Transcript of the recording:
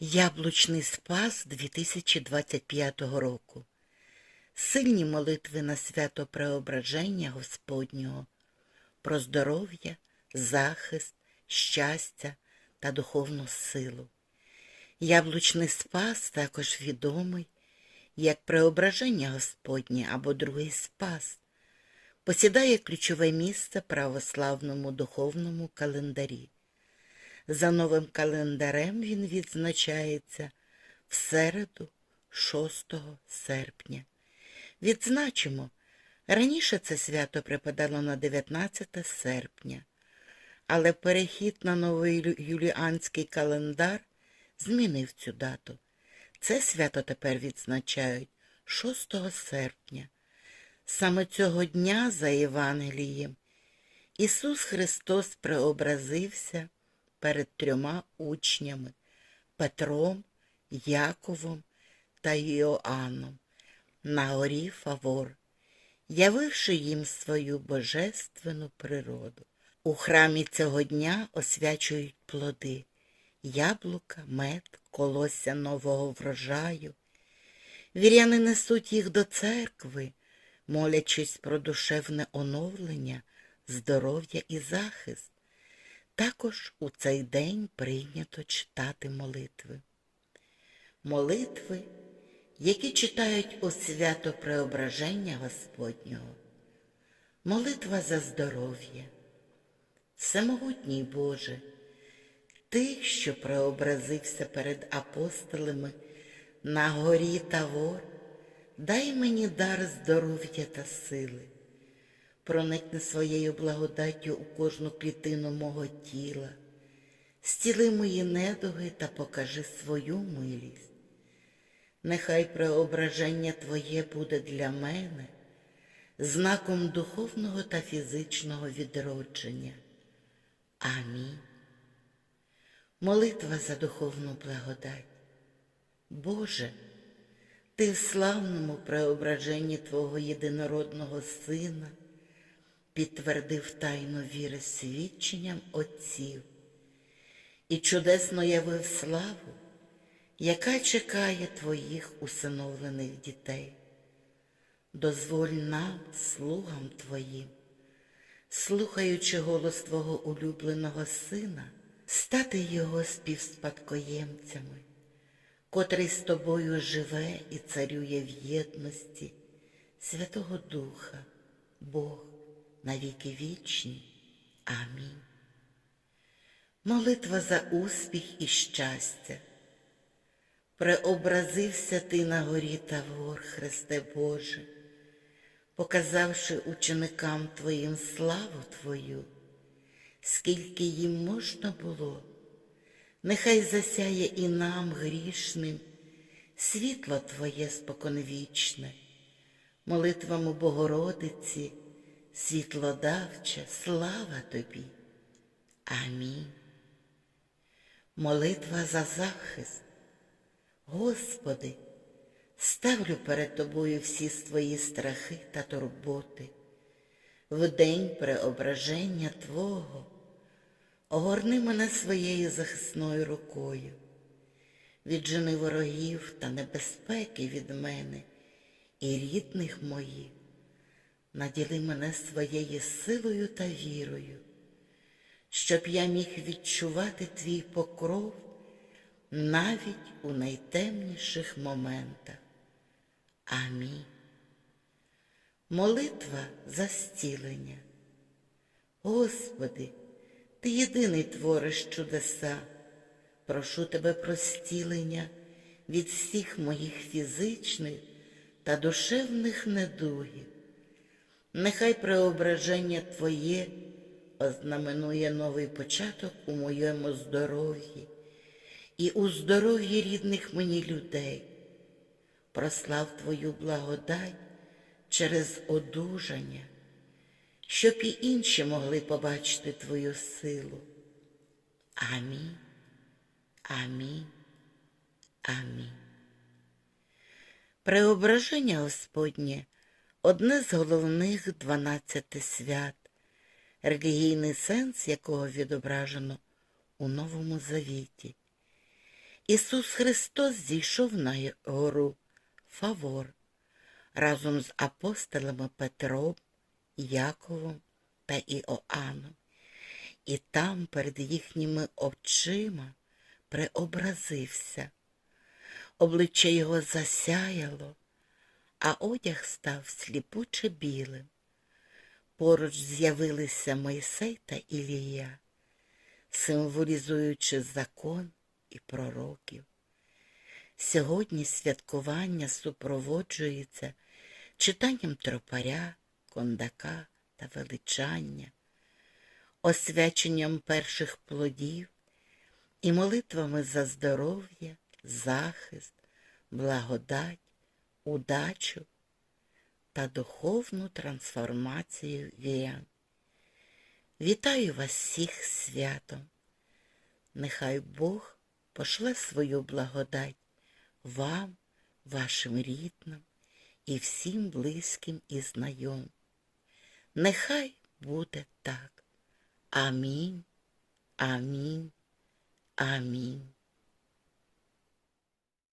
Яблучний спас 2025 року. Сильні молитви на свято Преображення Господнього, про здоров'я, захист, щастя та духовну силу. Яблучний спас також відомий як Преображення Господнє або Другий Спас, посідає ключове місце православному духовному календарі. За новим календарем він відзначається в середу 6 серпня. Відзначимо, раніше це свято припадало на 19 серпня, але перехід на новий юліанський календар змінив цю дату. Це свято тепер відзначають 6 серпня. Саме цього дня за Євангелієм Ісус Христос преобразився перед трьома учнями Петром, Яковом та Йоанном на горі Фавор, явивши їм свою божественну природу. У храмі цього дня освячують плоди яблука, мед, колосся нового врожаю. Віряни несуть їх до церкви, молячись про душевне оновлення, здоров'я і захист. Також у цей день прийнято читати молитви. Молитви, які читають у свято Преображення Господнього. Молитва за здоров'я. Всемогутній Боже, Ти, що преобразився перед апостолами на горі Тавор, дай мені дар здоров'я та сили проникни своєю благодаттю у кожну клітину мого тіла, стіли мої недуги та покажи свою милість. Нехай преображення Твоє буде для мене знаком духовного та фізичного відродження. Амінь. Молитва за духовну благодать. Боже, Ти в славному преображенні Твого єдинородного Сина підтвердив тайну віри свідченням отців і чудесно явив славу, яка чекає Твоїх усиновлених дітей. Дозволь нам, слугам Твоїм, слухаючи голос Твого улюбленого Сина, стати Його співспадкоємцями, котрий з Тобою живе і царює в єдності Святого Духа, Бог навіки вічні. Амінь. Молитва за успіх і щастя. Преобразився ти на горі Тавор, Христе Боже, показавши ученикам Твоїм славу Твою, скільки їм можна було, нехай засяє і нам грішним світло Твоє споконвічне, молитвами Богородиці, світлодавча, слава Тобі. Амінь. Молитва за захист. Господи, ставлю перед Тобою всі свої страхи та турботи. В день преображення Твого огорни мене своєю захисною рукою, віджени ворогів та небезпеки від мене і рідних моїх, наділи мене своєю силою та вірою, щоб я міг відчувати Твій покров навіть у найтемніших моментах. Амінь. Молитва за зцілення. Господи, Ти єдиний твориш чудеса. Прошу Тебе про зцілення від всіх моїх фізичних та душевних недугів. Нехай преображення Твоє ознаменує новий початок у моєму здоров'ї і у здоров'ї рідних мені людей. Прослав Твою благодать через одужання, щоб і інші могли побачити Твою силу. Амінь. Амінь. Амінь. Преображення Господнє одне з головних дванадцяти свят, релігійний сенс якого відображено у Новому Завіті. Ісус Христос зійшов на гору Фавор разом з апостолами Петром, Яковом та Іоанном. І там перед їхніми очима преобразився. Обличчя його засяяло, а одяг став сліпуче білим. Поруч з'явилися Мойсей та Ілія, символізуючи закон і пророків. Сьогодні святкування супроводжується читанням тропаря, кондака та величання, освяченням перших плодів і молитвами за здоров'я, захист, благодать, удачу та духовну трансформацію вірян. Вітаю вас всіх святом. Нехай Бог пошле свою благодать вам, вашим рідним і всім близьким і знайомим. Нехай буде так. Амінь, амінь, амінь.